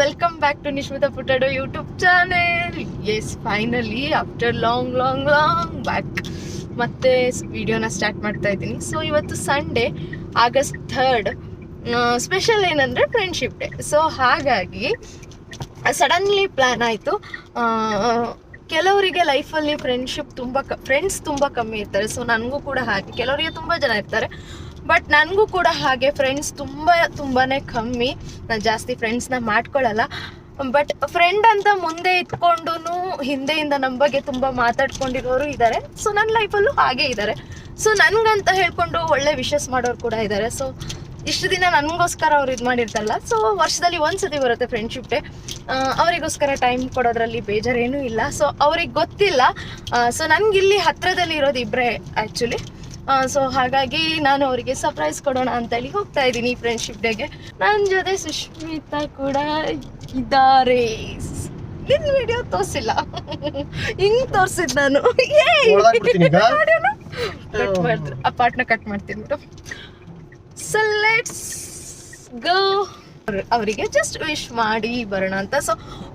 Welcome back to Nishmitha ಪುಟಡೋ YouTube channel yes finally after long long long back ಮತ್ತೆ ವಿಡಿಯೋನ start ಮಾಡ್ತಾ ಇದ್ದೀನಿ. So ಇವತ್ತು ಸಂಡೇ ಆಗಸ್ಟ್ ಥರ್ಡ್ ಸ್ಪೆಷಲ್ ಏನಂದರೆ ಫ್ರೆಂಡ್ಶಿಪ್ ಡೇ ಸೊ ಹಾಗಾಗಿ ಸಡನ್ಲಿ ಪ್ಲ್ಯಾನ್ ಆಯಿತು. ಕೆಲವರಿಗೆ ಲೈಫಲ್ಲಿ ಫ್ರೆಂಡ್ಶಿಪ್ ತುಂಬ ಕ ಫ್ರೆಂಡ್ಸ್ ತುಂಬ ಕಮ್ಮಿ ಇರ್ತಾರೆ. ಸೊ ನನಗೂ ಕೂಡ ಹಾಗೆ. ಕೆಲವರಿಗೆ ತುಂಬ ಜನ ಇರ್ತಾರೆ. ಬಟ್ ನನಗೂ ಕೂಡ ಹಾಗೆ ಫ್ರೆಂಡ್ಸ್ ತುಂಬ ತುಂಬಾ ಕಮ್ಮಿ. ನಾನು ಜಾಸ್ತಿ ಫ್ರೆಂಡ್ಸ್ನ ಮಾಡ್ಕೊಳ್ಳಲ್ಲ ಬಟ್ ಫ್ರೆಂಡ್ ಅಂತ ಮುಂದೆ ಇಟ್ಕೊಂಡು ಹಿಂದೆಯಿಂದ ನಮ್ಮ ಬಗ್ಗೆ ತುಂಬ ಮಾತಾಡ್ಕೊಂಡಿರೋರು ಇದ್ದಾರೆ ಸೊ ನನ್ನ ಲೈಫಲ್ಲೂ ಹಾಗೆ ಇದ್ದಾರೆ ಸೊ ನನಗಂತ ಹೇಳ್ಕೊಂಡು ಒಳ್ಳೆ ವಿಶಸ್ ಮಾಡೋರು ಕೂಡ ಇದ್ದಾರೆ ಸೊ ಇಷ್ಟು ದಿನ ನನಗೋಸ್ಕರ ಅವ್ರು ಇದು ಮಾಡಿರ್ತಾರಲ್ಲ. ಸೊ ವರ್ಷದಲ್ಲಿ ಒಂದ್ಸತಿ ಬರುತ್ತೆ ಫ್ರೆಂಡ್ಶಿಪ್ ಡೇ ಅವರಿಗೋಸ್ಕರ ಟೈಮ್ ಕೊಡೋದ್ರಲ್ಲಿ ಬೇಜಾರೇನೂ ಇಲ್ಲ. ಸೊ ಅವ್ರಿಗೆ ಗೊತ್ತಿಲ್ಲ. ಸೊ ನನಗಿಲ್ಲಿ ಹತ್ರದಲ್ಲಿ ಇರೋದು ಇಬ್ಬರೇ ಆ್ಯಕ್ಚುಲಿ ಸೊ ಹಾಗಾಗಿ ನಾನು ಅವರಿಗೆ ಸರ್ಪ್ರೈಸ್ ಕೊಡೋಣ ಅಂತ ಹೇಳಿ ಹೋಗ್ತಾ ಇದ್ದೀನಿ ಫ್ರೆಂಡ್ಶಿಪ್ ಡೇಗೆ ನನ್ನ ಜೊತೆ ಸುಷ್ಮಿತಾ ಕೂಡ ಇದ್ದಾರೆ. ನಿನ್ನ ವಿಡಿಯೋ ತೋರಿಸಿಲ್ಲ. ಹಿಂಗ್ ತೋರಿಸಿದ್ ನಾನು. ಅಪಾರ್ಟ್ನ ಈಗ. ಕಟ್ ಮಾಡಿದ್ರು ಆ ಕಟ್ ಮಾಡ್ತೀನಿ ಸೊ ಲೆಟ್ಸ್ ಗೋ ಅವರಿಗೆ ಜಸ್ಟ್ ವಿಶ್ ಮಾಡಿ ಬರೋಣ ಅಂತ. ಸೊ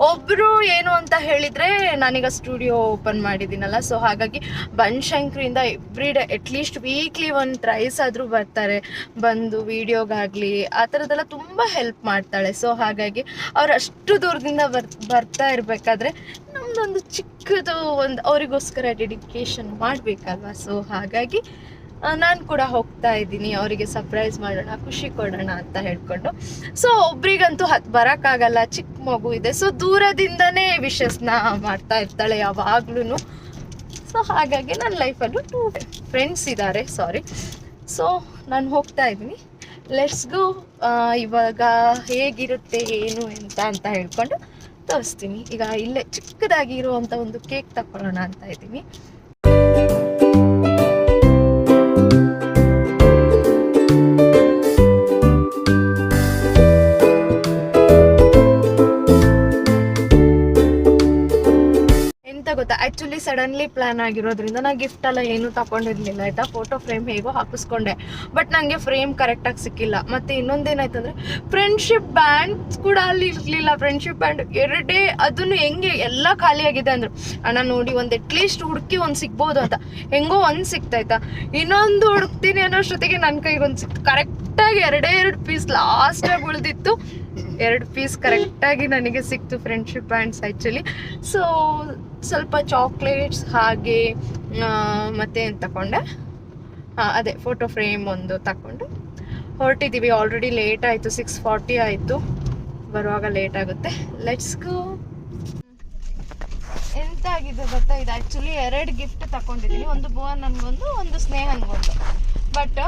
ಒಬ್ರು ಏನು ಅಂತ ಹೇಳಿದ್ರೆ ನಾನೀಗ ಸ್ಟುಡಿಯೋ ಓಪನ್ ಮಾಡಿದ್ದೀನಲ್ಲ. ಸೊ ಹಾಗಾಗಿ ಬನ್ಶಂಕ್ರಿಂದ every day at least weekly ಒಂದು ಟ್ರೈಸ್ ಆದರೂ ಬರ್ತಾರೆ. ಬಂದು ವಿಡಿಯೋಗಾಗಲಿ ಆ ಥರದ್ದೆಲ್ಲ ತುಂಬ ಹೆಲ್ಪ್ ಮಾಡ್ತಾಳೆ. ಸೊ ಹಾಗಾಗಿ ಅವ್ರು ಅಷ್ಟು ದೂರದಿಂದ ಬರ್ ಬರ್ತಾ ಇರಬೇಕಾದ್ರೆ ನಮ್ಮದೊಂದು ಚಿಕ್ಕದು ಒಂದು, ಅವರಿಗೋಸ್ಕರ ಡೆಡಿಕೇಶನ್ ಮಾಡಬೇಕಲ್ವ? ಸೊ ಹಾಗಾಗಿ ನಾನು ಕೂಡ ಹೋಗ್ತಾ ಇದ್ದೀನಿ, ಅವರಿಗೆ ಸರ್ಪ್ರೈಸ್ ಮಾಡೋಣ, ಖುಷಿ ಕೊಡೋಣ ಅಂತ ಹೇಳ್ಕೊಂಡು. ಸೊ ಒಬ್ರಿಗಂತೂ ಹತ್ ಬರೋಕ್ಕಾಗಲ್ಲ ಚಿಕ್ಕ ಮಗು ಇದೆ. ಸೊ ದೂರದಿಂದನೇ ವಿಶಸ್ನ ಮಾಡ್ತಾ ಇರ್ತಾಳೆ ಯಾವಾಗ್ಲೂ ಸೊ ಹಾಗಾಗಿ ನನ್ನ ಲೈಫಲ್ಲೂ ಟೂ ಫ್ರೆಂಡ್ಸ್ ಇದ್ದಾರೆ ಸಾರಿ ಸೊ ನಾನು ಹೋಗ್ತಾ ಇದ್ದೀನಿ. ಲೆಟ್ಸ್ ಗೋ ಇವಾಗ ಹೇಗಿರುತ್ತೆ, ಏನು, ಎಂತ ಅಂತ ಹೇಳ್ಕೊಂಡು ತೋರಿಸ್ತೀನಿ. ಈಗ ಇಲ್ಲೇ ಚಿಕ್ಕದಾಗಿ ಇರುವಂಥ ಒಂದು ಕೇಕ್ ತಗೊಳ್ಳೋಣ ಅಂತ ಇದ್ದೀನಿ. ಸಡನ್ಲಿ ಪ್ಲಾನ್ ಆಗಿರೋದ್ರಿಂದ ನಾ ಗಿಫ್ಟ್ ಎಲ್ಲ ಏನು ತಗೊಂಡಿರ್ಲಿಲ್ಲ, ಆಯ್ತಾ? ಫೋಟೋ ಫ್ರೇಮ್ ಹೇಗೋ ಹಾಕಿಸ್ಕೊಂಡೆ. ಬಟ್ ನನಗೆ ಫ್ರೇಮ್ ಕರೆಕ್ಟಾಗಿ ಸಿಕ್ಕಿಲ್ಲ. ಮತ್ತೆ ಇನ್ನೊಂದೇನಾಯ್ತಂದ್ರೆ ಫ್ರೆಂಡ್ಶಿಪ್ ಬ್ಯಾಂಡ್ ಕೂಡ ಅಲ್ಲಿ ಇರ್ಲಿಲ್ಲ. ಫ್ರೆಂಡ್ಶಿಪ್ ಬ್ಯಾಂಡ್ ಎರಡೇ ಅದನ್ನು ಹೆಂಗೆ ಎಲ್ಲ ಖಾಲಿಯಾಗಿದೆ ಅಂದ್ರು, ಅಣ್ಣ ನೋಡಿ, ಒಂದು ಅಟ್ಲೀಸ್ಟ್ ಹುಡುಕಿ ಒಂದು ಸಿಗ್ಬೋದು ಅಂತ. ಹೆಂಗೋ ಒಂದು ಸಿಕ್ತಾಯ್ತಾ? ಇನ್ನೊಂದು ಹುಡುಕ್ತೀನಿ ಅನ್ನೋಷ್ಟೊತ್ತಿಗೆ ನನ್ನ ಕೈಗೆ ಒಂದು ಸಿಕ್ತು ಕರೆಕ್ಟಾಗಿ ಎರಡೇ ಎರಡು ಪೀಸ್ ಲಾಸ್ಟಾಗಿ ಉಳಿದಿತ್ತು. ಎರಡು ಪೀಸ್ ಕರೆಕ್ಟಾಗಿ ನನಗೆ ಸಿಕ್ತು ಫ್ರೆಂಡ್ಶಿಪ್ ಬ್ಯಾಂಡ್ಸ್ ಆ್ಯಕ್ಚುಲಿ ಸೊ ಸ್ವಲ್ಪ ಚಾಕ್ಲೇಟ್ಸ್ ಹಾಗೆ ಮತ್ತೆ ಏನು ತಗೊಂಡೆ ಹಾಂ ಅದೇ ಫೋಟೋ ಫ್ರೇಮ್ ಒಂದು ತಗೊಂಡು ಹೊರಟಿದ್ದೀವಿ ಆಲ್ರೆಡಿ ಲೇಟ್ ಆಯಿತು ಸಿಕ್ಸ್ ಫಾರ್ಟಿ ಆಯಿತು. ಬರುವಾಗ ಲೇಟ್ ಆಗುತ್ತೆ. ಲೆಟ್ಸ್ ಗೋ ಎಂತ ಆಗಿದೆ ಗೊತ್ತಾ? ಇದು ಆ್ಯಕ್ಚುಲಿ ಎರಡು ಗಿಫ್ಟ್ ತಗೊಂಡಿದ್ದೀನಿ ಒಂದು ಭುವನ್ ನನಗೊಂದು, ಒಂದು ಸ್ನೇಹನ್ಗೊಂದು. ಬಟ್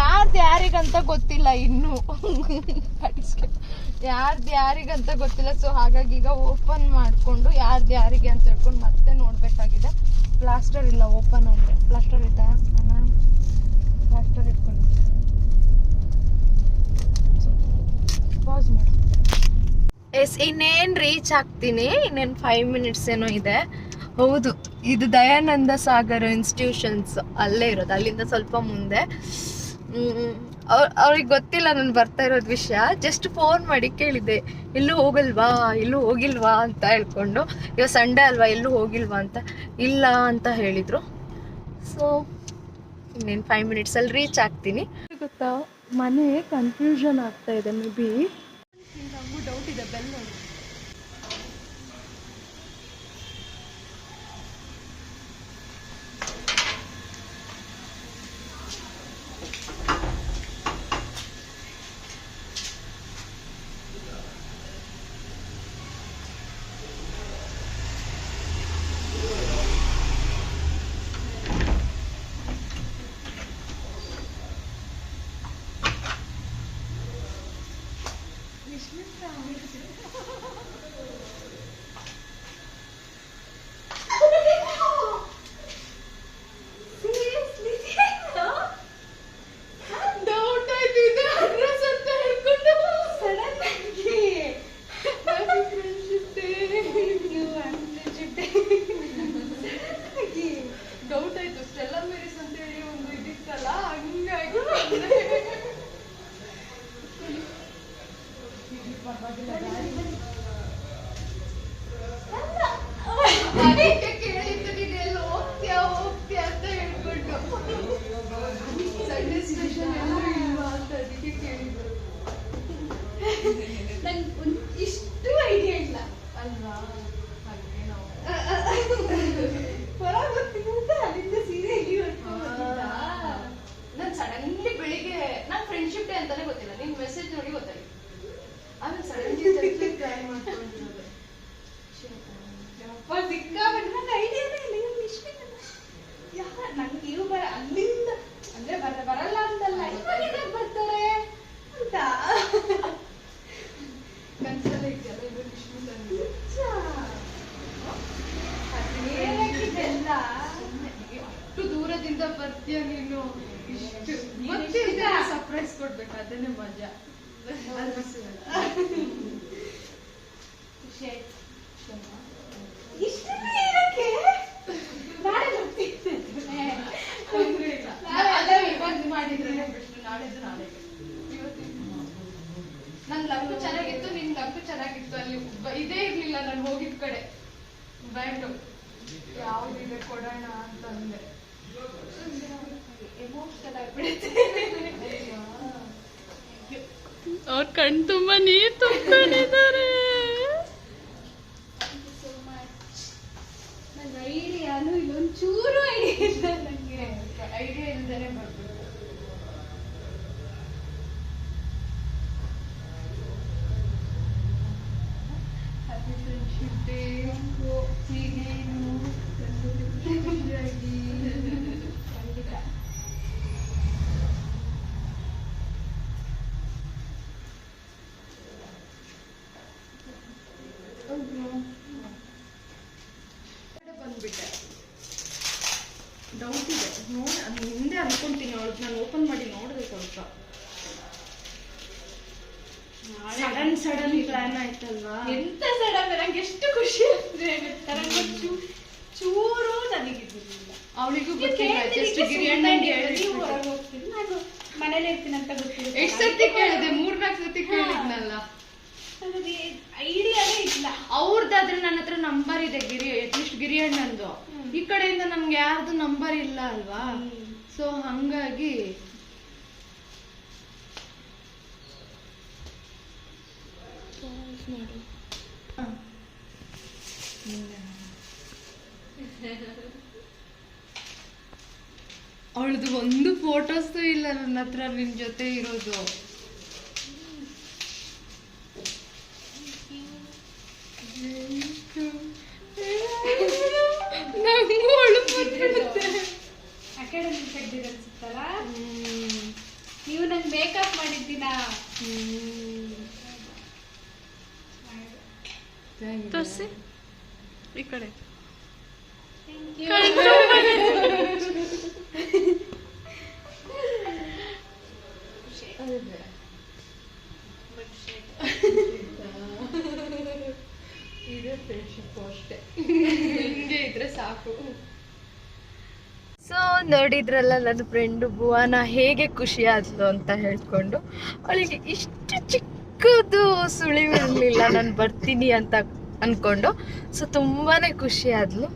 ಯಾರ್ದು ಯಾರಿಗಂತ ಗೊತ್ತಿಲ್ಲ ಇನ್ನು. ಯಾರ್ದು ಯಾರಿಗಂತ ಗೊತ್ತಿಲ್ಲ. ಸೊ ಹಾಗಾಗಿ ಈಗ ಓಪನ್ ಮಾಡಿಕೊಂಡು ಯಾರ್ದು ಯಾರಿಗೆ ಅಂತ ಹೇಳ್ಕೊಂಡು ಮತ್ತೆ ನೋಡಬೇಕಾಗಿದೆ. ಪ್ಲಾಸ್ಟರ್ ಇಲ್ಲ ಓಪನ್ ಅಂದರೆ. ಪ್ಲಾಸ್ಟರ್ ಇದ್ದ ನಾನು ಪ್ಲಾಸ್ಟರ್ ಇಟ್ಕೊಂಡಿದ್ದೆ ಪಾಸ್ ಮಾಡಿ. ಎಸ್ ಇನ್ನೇನು ರೀಚ್ ಆಗ್ತೀನಿ. ಇನ್ನೇನು ಫೈವ್ ಮಿನಿಟ್ಸ್ ಏನೋ ಇದೆ. ಹೌದು. ಇದು ದಯಾನಂದ ಸಾಗರ್ ಇನ್ಸ್ಟಿಟ್ಯೂಷನ್ಸ್ ಅಲ್ಲೇ ಇರೋದು. ಅಲ್ಲಿಂದ ಸ್ವಲ್ಪ ಮುಂದೆ. ಅವ್ರಿಗೆ ಗೊತ್ತಿಲ್ಲ ನಾನು ಬರ್ತಾ ಇರೋದು ವಿಷಯ. ಜಸ್ಟ್ ಫೋನ್ ಮಾಡಿ ಕೇಳಿದ್ದೆ ಇಲ್ಲೂ ಹೋಗಲ್ವಾ? ಇಲ್ಲೂ ಹೋಗಿಲ್ವಾ? ಅಂತ ಹೇಳ್ಕೊಂಡು. ಇವಾಗ ಸಂಡೇ ಅಲ್ವಾ? ಎಲ್ಲೂ ಹೋಗಿಲ್ವಾ? ಅಂತ. ಇಲ್ಲ ಅಂತ ಹೇಳಿದರು. ಸೊ ಇನ್ನೇನು ಫೈವ್ ಮಿನಿಟ್ಸಲ್ಲಿ ರೀಚ್ ಆಗ್ತೀನಿ. ಗೊತ್ತಾ? ಮನೆ ಕನ್ಫ್ಯೂಷನ್ ಆಗ್ತಾ ಇದೆ ಮೇ ಬಿ ನಮಗೂ ಡೌಟ್ ಇದೆ ಬೆಲ್ ಬರ್ತೀಯ ನೀನು? ಇಷ್ಟು ಸರ್ಪ್ರೈಸ್ ಕೊಡ್ಬೇಕು ಅದನ್ನೇ ಮಜಾ. ನನ್ ಲಕ್ಕು ಚೆನ್ನಾಗಿತ್ತು ನಿನ್ ಲಕ್ಕು ಚೆನ್ನಾಗಿತ್ತು. ಅಲ್ಲಿ ಇದೇ ಇರ್ಲಿಲ್ಲ ನಾನು ಹೋಗಿದ್ ಕಡೆ. ಬ್ಯಾಂಡು. ಯಾವ್ದಿದೆ ಕೊಡೋಣ ಅಂತಂದೆ ಅವ್ರ ಕಣ್ ತುಂಬಾ ನೀರ್ ತುಂಬಿಕೊಂಡಿದ್ದಾರೆ ಸೋ ಮಚ್ ನನ್ನ ಐಡಿಯಾನು ಇಲ್ಲೊಂದು ಚೂರು ಐಡಿಯಾ ಇಲ್ಲ ನನಗೆ ಐಡಿಯಾ ಇಲ್ದೇನೆ ಬರ್ಬೇಕು ಹ್ಯಾಪಿ ಫ್ರೆಂಡ್ಶಿಪ್ ಡೇ ಹೀಗೆ ಇರು. ಖುಷಿಯಾಗಿ. ಖಂಡಿತ ಕಡೆ ಬಂದ್ಬಿಟ್ಟೆ ಡೌಟ್ ಇದೆ ನೋಡಿ ನಾನು ಹಿಂದೆ ಅನ್ಕೊಂತೀನಿ ಅವಳು ನಾನು ಓಪನ್ ಮಾಡಿ ನೋಡಿದೆ ಸ್ವಲ್ಪ ಸಡನ್ ಸಡನ್ ಆಯ್ತಲ್ವಾ ಎಂತ ಸಡನ್ ನಂಗೆ ಎಷ್ಟು ಖುಷಿ ಅಂದ್ರೆ ಚೂ ಚೂರು ನನಗಿದ್ದಿಲ್ಲ ಅವಳಿಗೂ ಗೊತ್ತಿಲ್ಲ ಜಸ್ಟ್ ಗಿರಿಯಣ್ಣಂಗೆ ನೀವು ಹೊರಗೆ ಹೋಗ್ತೀರಿ? ನಾನು ಮನೇಲಿ ಇರ್ತೀನಿ ಅಂತ ಗೊತ್ತಿಲ್ಲ ಎಷ್ಟು ಸತಿ ಕೇಳಿದೆ? ಮೂರ್ನಾಲ್ಕು ಸತಿ ಕೇಳಿದ್ನಲ್ಲ. ಐಡಿಯಾನೇ ಇಲ್ಲ. ಅವ್ರದ್ದಾದ್ರೆ ನನ್ನ ಹತ್ರ ನಂಬರ್ ಇದೆ ಗಿರಿ ಅಟ್ಲೀಸ್ಟ್ ಗಿರಿಯಣ್ಣಂದು ಈ ಕಡೆಯಿಂದ ನಮ್ಗೆ ಯಾರ್ದು ನಂಬರ್ ಇಲ್ಲ ಅಲ್ವಾ? ಸೊ ಹಂಗಾಗಿ ಹ. ಅವಳದು ಒಂದು ಫೋಟೋಸು ಇಲ್ಲ ನನ್ನ ಹತ್ರ ನಿನ್ ಜೊತೆ ಇರೋದು ಕಡೆ. ಇದ್ರೆ ಸಾಕು. ಸೊ ನೋಡಿದ್ರಲ್ಲ ನನ್ನ ಫ್ರೆಂಡು ಭುವನ ಹೇಗೆ ಖುಷಿ ಆದ್ಲು ಅಂತ ಹೇಳ್ಕೊಂಡು ಅವಳಿಗೆ ಇಷ್ಟು ಚಿಕ್ಕದು ಸುಳಿವಿರಲಿಲ್ಲ ನಾನು ಬರ್ತೀನಿ ಅಂತ ಅನ್ಕೊಂಡು. ಸೊ ತುಂಬಾನೇ ಖುಷಿ ಆದ್ಲು.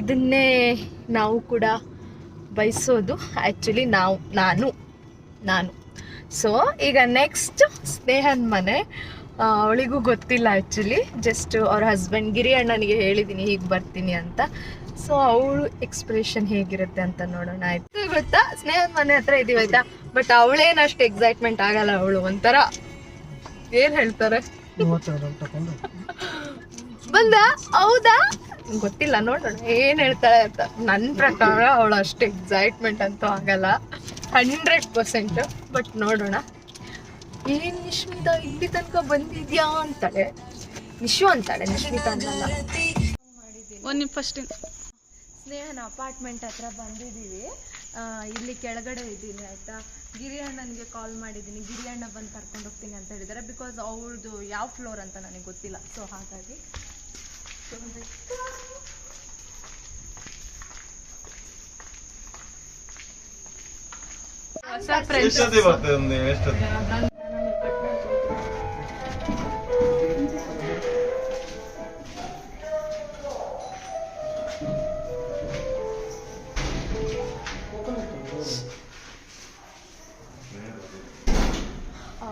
ಇದನ್ನೇ ನಾವು ಕೂಡ ಬಯಸೋದು. ಆ್ಯಕ್ಚುಲಿ ನಾವು, ನಾನು ನಾನು. ಸೊ ಈಗ ನೆಕ್ಸ್ಟ್ ಸ್ನೇಹನ ಮನೆ. ಅವಳಿಗೂ ಗೊತ್ತಿಲ್ಲ ಆ್ಯಕ್ಚುಲಿ ಜಸ್ಟ್ ಅವ್ರ ಹಸ್ಬೆಂಡ್ ಗಿರಿ ಅಣ್ಣನಿಗೆ ಹೇಳಿದ್ದೀನಿ ಹೀಗೆ ಬರ್ತೀನಿ ಅಂತ. ಸೊ ಅವಳು ಎಕ್ಸ್ಪ್ರೆಷನ್ ಹೇಗಿರುತ್ತೆ ಅಂತ ನೋಡೋಣ. ಆಯ್ತು ಗೊತ್ತಾ? ಸ್ನೇಹನ್ ಮನೆ ಹತ್ರ ಇದೀವಿ, ಆಯ್ತಾ? ಬಟ್ ಅವಳೇನು ಅಷ್ಟು ಎಕ್ಸೈಟ್ಮೆಂಟ್ ಆಗಲ್ಲ ಅವಳು. ಒಂಥರ ಏನ್ ಹೇಳ್ತಾರೆ? ಬಂದ? ಹೌದಾ? ಗೊತ್ತಿಲ್ಲ ನೋಡೋಣ. ಏನ್ ಹೇಳ್ತಾಳೆ ಅಂತ. ನನ್ನ ಪ್ರಕಾರ ಅವಳು ಅಷ್ಟು ಎಕ್ಸೈಟ್ಮೆಂಟ್ ಅಂತೂ ಆಗಲ್ಲ. ಹಂಡ್ರೆಡ್ ಪರ್ಸೆಂಟ್ ಬಟ್ ನೋಡೋಣ. ಏನ್ ನಿಶ್ಮಿತಾ ಇಲ್ಲಿ ತನಕ ಬಂದಿದ್ಯಾ ಅಂತಾಳೆ. ನಿಶು ಅಂತಾಳೆ ನಿಶ್ಮಿತಾ ಅನ್ನಲ್ಲ. ಒಂದ್ ಫಸ್ಟ್ ಸ್ನೇಹನ ಅಪಾರ್ಟ್ಮೆಂಟ್ ಹತ್ರ ಬಂದಿದ್ದೀವಿ. ಆ, ಇಲ್ಲಿ ಕೆಳಗಡೆ ಇದ್ದೀನಿ ಆಯ್ತಾ? ಗಿರಿ ಅಣ್ಣನ್ಗೆ ಕಾಲ್ ಮಾಡಿದ್ದೀನಿ. ಗಿರಿ ಅಣ್ಣ ಬಂದು ಕರ್ಕೊಂಡು ಹೋಗ್ತೀನಿ ಅಂತ ಹೇಳಿದ್ದಾರೆ. ಬಿಕಾಸ್ ಅವ್ರದ್ದು ಯಾವ ಫ್ಲೋರ್ ಅಂತ ನನಗೆ ಗೊತ್ತಿಲ್ಲ. ಸೊ ಹಾಗಾಗಿ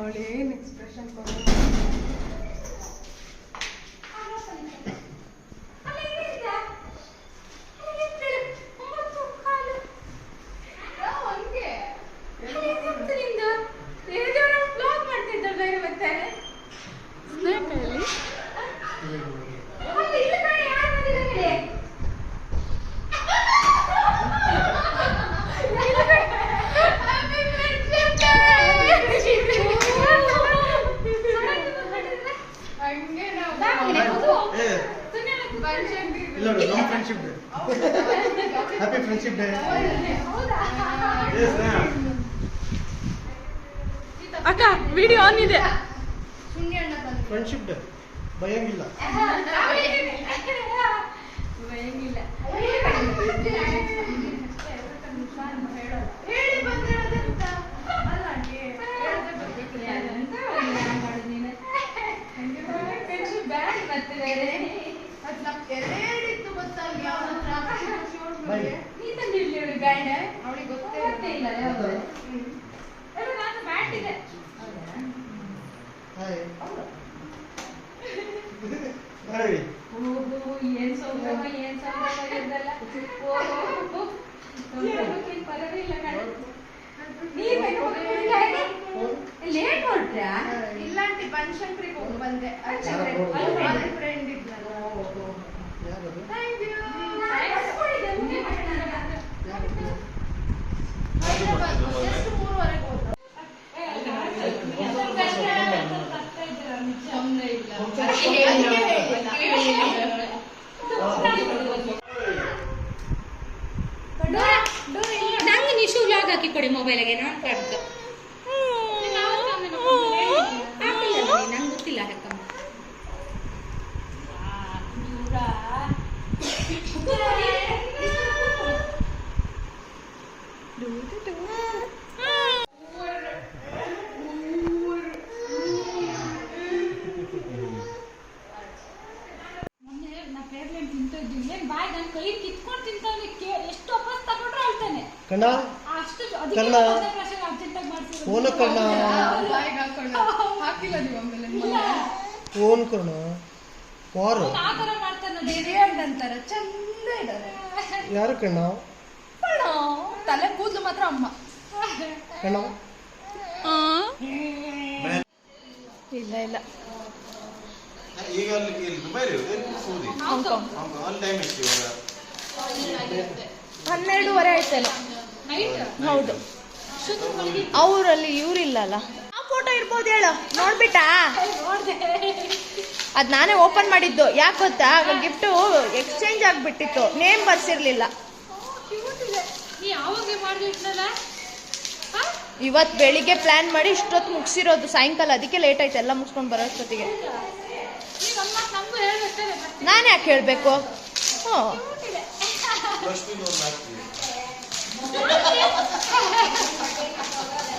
ಅವಳು ಏನು ಎಕ್ಸ್ಪ್ರೆಷನ್ ಕೊಡೋ ವಿಡಿಯೋ ಆನ್ ಇದೆ. ಫ್ರೆಂಡ್ಶಿಪ್ ಡೇ ಭಯಂಗಿಲ್ಲ ಹೇಳಿ ಬಂದಿರೋದಂತ ಅಲ್ಲ ಆಂಟಿ, ಹೇಳ್ದೆ ಬರ್ಬೇಕಿಲ್ಲ. ಅದ್ ನಮ್ ಎರೇಡಿತ್ತು ಗೊತ್ತಾ ಅಲ್ಲಿ ಅವ್ನ್ ಹತ್ರ showroom ಗೆ. ಅವ್ಳಿಗೆ ಗೊತ್ತೇ ಇಲ್ಲ ಹ್ಮ್. ಹಾಯ್ ಹಾಯ್ ಏನ್ ಸೌಂದರ್ಯ, ಏನ್ ಸೌಂದರ್ಯ ಇದೆಲ್ಲ. ಓಹೋ. ಹೇಳ್ಬೇಕೇನ್ ಪದವೇ ಇಲ್ಲ ಕಣೆ. ನೀವೇನು ಹೋಗ್ಬಿಟ್ಟಿದ್ದೀರಾ? ಲೇಟ್ ಹೊರಟ್ರಾ? ಇಲ್ಲ ಆಂಟಿ ಬನಶಂಕರಿಗೆ ಹೋಗಿ ಬಂದೆ. ಫ್ರೆಂಡ್ ಇದ್ನಲ್ಲ. ಥ್ಯಾಂಕ್ ಯು ಮೂರುವರೆಗೆ ಹೋದ್ರು. ನಂಗೆ ನಿಶು ಲಾಗ್ ಹಾಕಿ ಕೊಡಿ ಮೊಬೈಲ್ಗೆ ನಾನು ಕಾಡ್ತು ನಂಗೆ ಗೊತ್ತಿಲ್ಲ ಹಾಕಮ್ಮ ಮೊನ್ನೆ ನಾ ಪೇರ್ಲೆಂಟ್ ತಿಂತ ಇದ್ದೀನಿ ಏನ್ ಬಾಯ್ ನನ್ನ ಕೈ ಕಿತ್ಕೊಂಡು ತಿಂತಾನೆ ಎಷ್ಟು ವಾಪಸ್ ತಗೊಂಡ್ರೆ ಹೇಳ್ತಾನೆ ಕಣ್ಣ ಅಷ್ಟು ಕಣ್ಣ. ಅರ್ಜೆಂಟ್ ಆಗಿ ಮಾಡ್ಸಿರೋದು ಫೋನ್ ಕಣ್ಣ ಬಾಯಿಗೆ ಹಾಕೊಂಡು ಹಾಕಿಲ್ಲ ನೀವು ಆಮೇಲೆ ಫೋನ್ ಕಣ್ಣ ವಾರು ಆ ಅಂತಾರೆ? ಚಂದ ಇದ್ದಾರೆ. ಯಾರು ಕಣ್ಣ? ತಲೆ ಕೂದಲು ಮಾತ್ರ ಅಮ್ಮ. ಕಣ್ಣ? ಇಲ್ಲ ಇಲ್ಲ. ಈಗ ಅಲ್ಲಿ ಇಲ್ಲಿ ದುಬೈ ಸೌದಿ? ಹಾಂಗ್ಕಾಂಗ್ ಅಲ್ಲಿ ಟೈಮ್ ಎಷ್ಟು ಇವಾಗ? ಹನ್ನೆರಡೂವರೆ ಆಯ್ತಲ್ಲ. ಹೌದು. ಅವರಲ್ಲಿ ಇವ್ರಿಲ್ಲಲ್ಲ. ಆ ಫೋಟೋ ಇರ್ಬೋದು ಹೇಳು. ನೋಡ್ಬಿಟ್ಟಾ? ಅದ್ ನಾನೇ ಓಪನ್ ಮಾಡಿದ್ದು. ಯಾಕೆ ಗೊತ್ತಾ? ಗಿಫ್ಟು ಎಕ್ಸ್ಚೇಂಜ್ ಆಗಿಬಿಟ್ಟಿತ್ತು. ನೇಮ್ ಬರ್ಸಿರ್ಲಿಲ್ಲ. ಇವತ್ತು ಬೆಳಿಗ್ಗೆ ಪ್ಲಾನ್ ಮಾಡಿ ಇಷ್ಟೊತ್ತು ಮುಗಿಸಿರೋದು. ಸಾಯಂಕಾಲ ಅದಕ್ಕೆ ಲೇಟ್ ಆಯ್ತು. ಎಲ್ಲ ಮುಗಿಸ್ಕೊಂಡು ಬರೋಷ್ಟೊತ್ತಿಗೆ ನಾನು ಯಾಕೆ ಹೇಳಬೇಕು? ಹ್ಞೂ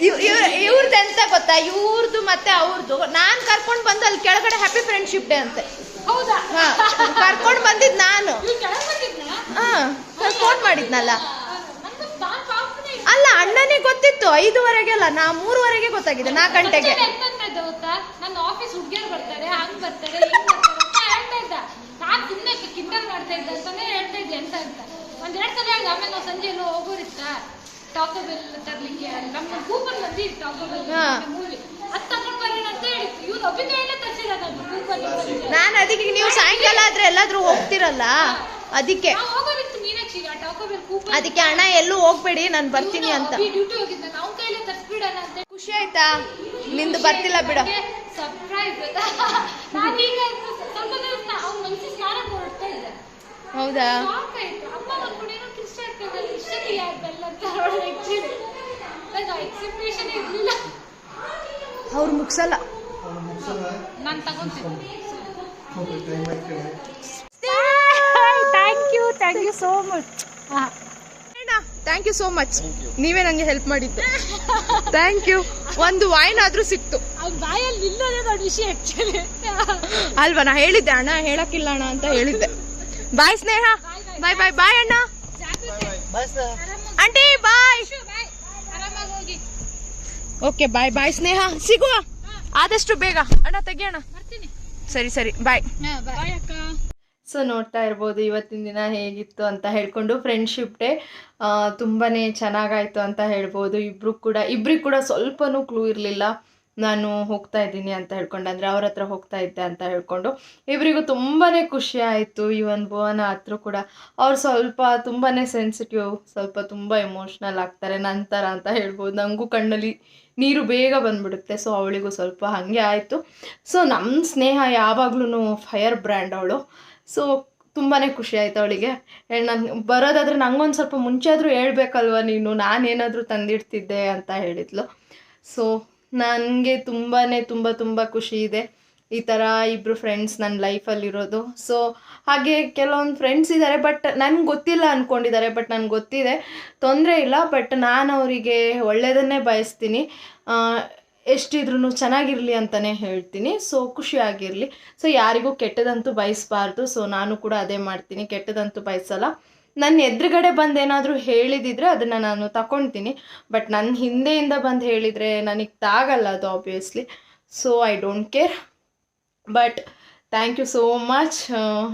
ಲಕ್ಷ್ಮಿ ಒಂದು ಹಾಕ್ತೀವಿ ಇವ್ರದ್ದು ಎಂತ ಗೊತ್ತಾ? ಇವ್ರದ್ದು ಮತ್ತೆ ಅವ್ರದ್ದು ನಾನ್ ಕರ್ಕೊಂಡ್ ಬಂದು ಅಲ್ಲಿ ಕೆಳಗಡೆ ಹ್ಯಾಪಿ ಫ್ರೆಂಡ್ಶಿಪ್ ಡೇ ಅಂತೆ. ಹೌದಾ? ಕರ್ಕೊಂಡ್ ಬಂದಿದ್ ನಾನು. ಫೋನ್ ಮಾಡಿದ್ನಲ್ಲ. ಅಲ್ಲ ಅಣ್ಣನಿಗೆ ಗೊತ್ತಿತ್ತು. ಐದುವರೆಗೆಲ್ಲ ನಾ ಮೂರುವರೆಗೆ ಗೊತ್ತಾಗಿದೆ ನಾಲ್ಕು ಗಂಟೆಗೆ. ನನ್ನ ಆಫೀಸ್ ಹುಡುಗಿಯರು ಬರ್ತಾರೆ ಹಂಗ್ ಬರ್ತಾರೆ ಅಂತ ಹೇಳ್ತಾ ಇದ್ದ. ನಾನ್ ಸುಮ್ನೆ ಕಿಂಡಲ್ ಮಾಡ್ತಾ ಇದ್ದೆ ಅಂತಾನೆ ಹೇಳ್ತಾ ಇದ್ದೆ ಎಂತ ಅಂತ. ಒಂದ್ ಎರಡ್ ಸಲ ಆಮೇಲೆ ನಾವು ಸಂಜೆ ಎಲ್ಲೋ ಹೋಗೋರಿತ್ತ? ಟಾಕೋ ಬೆಲ್ ತರ್ಲಿಕ್ಕೆ ನಮ್ಮ ಕೂಪನ್ ಬಂದಿ ಟಾಕೋ ಬೆಲ್ ಹಾ. ಮೂವಿ ಅದ್ ತಗೊಂಡ್ ಬರೋಣ ಅಂತ ಹೇಳಿತ್ತು ಇವ್ರು ಅಭಿನಯನೇ ತರ್ಸಿರೋದು ಅದು ಕೂಪನ್ ನಾನು ಅದಕ್ಕೆ ನೀವು ಸಾಯಂಕಾಲ ಆದ್ರೆ ಎಲ್ಲಾದ್ರೂ ಹೋಗ್ತಿರಲ್ಲ? ಅದಕ್ಕೆ. ಮೀನಾಕ್ಷಿ ಆ ಕೂಪನ್ ಅದಕ್ಕೆ ಹಣ ಎಲ್ಲೂ ಹೋಗ್ಬೇಡಿ ನಾನು ಬರ್ತೀನಿ ಅಂತ. ಡ್ಯೂಟಿ ಹೋಗಿದ್ದ ನಾವು ಕೈಲೇ ತರ್ಸ್ಬಿಡೋಣ ಅಂತ ಖುಷಿ ಆಯ್ತಾ? ನಿಂದು ಬರ್ತಿಲ್ಲ ಬಿಡ. ಸರ್ಪ್ರೈಸ್ ನಾನೀಗ ಸ್ವಲ್ಪ ದಿವಸ ಅವ್ನ ಮನಸ್ಸಿಗೆ ಸ್ನಾನ ಹೊರಡ್ತಾ ಇದ್ದೆ ಹೌದಾ? ಅಮ್ಮ ಇಷ್ಟಕ್ಕೆ ಯಾಕೆ ಅವ್ರು ಮುಗ್ಸಲ್ಲ. ನಾನು thank you thank you so much thank you so much ನೀವೇ ನಂಗೆ ಹೆಲ್ಪ್ ಮಾಡಿದ್ದು. ಥ್ಯಾಂಕ್ ಯು ಒಂದು ವಾಯ್ನ್ ಆದ್ರೂ ಸಿಕ್ತು. ಬಾಯಲ್ಲಿ ನಿಲ್ಲೋದೇ ದೊಡ್ಡ ವಿಷಯ ಆಕ್ಚುಲಿ ಅಲ್ವಾ ನಾ ಹೇಳಿದ್ದೆ ಅಣ್ಣ ಹೇಳಕ್ಕಿಲ್ಲ ಅಣ್ಣ ಅಂತ ಹೇಳಿದ್ದೆ. ಬಾಯ್ ಸ್ನೇಹ. ಬಾಯ್ ಬಾಯ್ ಬಾಯ್ ಅಣ್ಣ. ಬಾಯ್ ಆರಾಮಾಗಿ ಬಾಯ್. ಓಕೆ ಬಾಯ್ ಬಾಯ್ ಸ್ನೇಹ. ಸಿಗುವ? ಆದಷ್ಟು ಬೇಗ. ಅಣ್ಣ ತೆಗಿಯೋಣ. ಬರ್ತೀನಿ. ಸರಿ ಸರಿ ಬಾಯ್ ಬಾಯ್ ಅಕ್ಕ. ಸೊ ನೋಡ್ತಾ ಇರ್ಬೋದು ಇವತ್ತಿನ ದಿನ ಹೇಗಿತ್ತು ಅಂತ ಹೇಳ್ಕೊಂಡು ಫ್ರೆಂಡ್ಶಿಪ್ ಡೇ ತುಂಬಾ ಚೆನ್ನಾಗಾಯ್ತು ಅಂತ ಹೇಳ್ಬೋದು. ಇಬ್ರು ಕೂಡ ಇಬ್ರಿಗೆ ಕೂಡ ಸ್ವಲ್ಪನೂ ಕ್ಲೂ ಇರಲಿಲ್ಲ. ನಾನು ಹೋಗ್ತಾ ಇದ್ದೀನಿ ಅಂತ ಹೇಳ್ಕೊಂಡು, ಅಂದರೆ ಅವ್ರ ಹತ್ರ ಹೋಗ್ತಾ ಇದ್ದೆ ಅಂತ ಹೇಳ್ಕೊಂಡು ಇಬ್ಬರಿಗೂ ತುಂಬಾ ಖುಷಿ ಆಯಿತು. ಇವನ್ ಭುವನ ಹತ್ರ ಕೂಡ ಅವ್ರು ಸ್ವಲ್ಪ ತುಂಬಾ ಸೆನ್ಸಿಟಿವ್ ಸ್ವಲ್ಪ ತುಂಬ ಎಮೋಷ್ನಲ್ ಆಗ್ತಾರೆ ನಂತರ ಅಂತ ಹೇಳ್ಬೋದು. ನನಗೂ ಕಣ್ಣಲ್ಲಿ ನೀರು ಬೇಗ ಬಂದ್ಬಿಡುತ್ತೆ ಸೊ ಅವಳಿಗೂ ಸ್ವಲ್ಪ ಹಾಗೆ ಆಯಿತು. ಸೊ ನಮ್ಮ ಸ್ನೇಹ ಯಾವಾಗ್ಲೂ ಫೈರ್ ಬ್ರ್ಯಾಂಡ್ ಅವಳು. ಸೊ ತುಂಬಾ ಖುಷಿ ಆಯಿತು ಅವಳಿಗೆ. ನಾನು, ಬರೋದಾದ್ರೆ ನಂಗೊಂದು ಸ್ವಲ್ಪ ಮುಂಚೆ ಆದರೂ ಹೇಳ್ಬೇಕಲ್ವ ನೀನು? ನಾನೇನಾದರೂ ತಂದಿಡ್ತಿದ್ದೆ ಅಂತ ಹೇಳಿದ್ಲು. ಸೊ ನನಗೆ ತುಂಬಾ ತುಂಬ ತುಂಬ ಖುಷಿ ಇದೆ ಈ ಥರ ಇಬ್ಬರು ಫ್ರೆಂಡ್ಸ್ ನನ್ನ ಲೈಫಲ್ಲಿರೋದು ಸೊ ಹಾಗೆ ಕೆಲವೊಂದು ಫ್ರೆಂಡ್ಸ್ ಇದ್ದಾರೆ ಬಟ್ ನನಗೆ ಗೊತ್ತಿಲ್ಲ ಅಂದ್ಕೊಂಡಿದ್ದಾರೆ ಬಟ್ ನನಗೆ ಗೊತ್ತಿದೆ. ತೊಂದರೆ ಇಲ್ಲ ಬಟ್ ನಾನು ಅವರಿಗೆ ಒಳ್ಳೆಯದನ್ನೇ ಬಯಸ್ತೀನಿ. ಎಷ್ಟಿದ್ರೂ ಚೆನ್ನಾಗಿರಲಿ ಅಂತಲೇ ಹೇಳ್ತೀನಿ. ಸೊ ಖುಷಿಯಾಗಿರಲಿ ಸೊ ಯಾರಿಗೂ ಕೆಟ್ಟದಂತೂ ಬಯಸಬಾರ್ದು. ಸೊ ನಾನು ಕೂಡ ಅದೇ ಮಾಡ್ತೀನಿ. ಕೆಟ್ಟದಂತೂ ಬಯಸಲ್ಲ. ನನ್ನ ಎದುರುಗಡೆ ಬಂದು ಏನಾದರೂ ಹೇಳಿದಿದ್ರೆ ಅದನ್ನು ನಾನು ತಗೊಳ್ತೀನಿ ಬಟ್ ನನ್ನ ಹಿಂದೆಯಿಂದ ಬಂದು ಹೇಳಿದರೆ ನನಗೆ ತಾಗಲ್ಲ ಅದು obviously so I don't care but thank you so much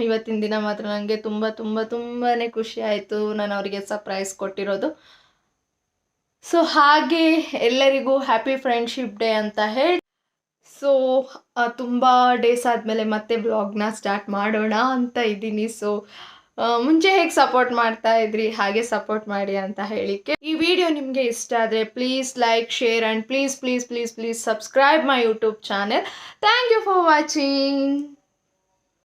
ಇವತ್ತಿನ ದಿನ ಮಾತ್ರ ನನಗೆ ತುಂಬ ತುಂಬ ತುಂಬಾ ಖುಷಿ ಆಯಿತು ನಾನು ಅವರಿಗೆ ಸರ್ಪ್ರೈಸ್ ಕೊಟ್ಟಿರೋದು. ಸೊ ಹಾಗೆ ಎಲ್ಲರಿಗೂ ಹ್ಯಾಪಿ ಫ್ರೆಂಡ್ಶಿಪ್ ಡೇ ಅಂತ ಹೇಳಿ. ಸೊ ತುಂಬ ಡೇಸ್ ಆದಮೇಲೆ ಮತ್ತೆ ಬ್ಲಾಗ್ನ ಸ್ಟಾರ್ಟ್ ಮಾಡೋಣ ಅಂತ ಇದ್ದೀನಿ. ಸೊ ಮುಂಚೆ ಹೇಗೆ ಸಪೋರ್ಟ್ ಮಾಡ್ತಾ ಇದ್ರಿ, ಹಾಗೆ ಸಪೋರ್ಟ್ ಮಾಡಿ ಅಂತ ಹೇಳಿಕ್ಕೆ ಈ ವಿಡಿಯೋ ನಿಮಗೆ ಇಷ್ಟ ಆದರೆ please like share and please please please please subscribe my YouTube channel thank you for watching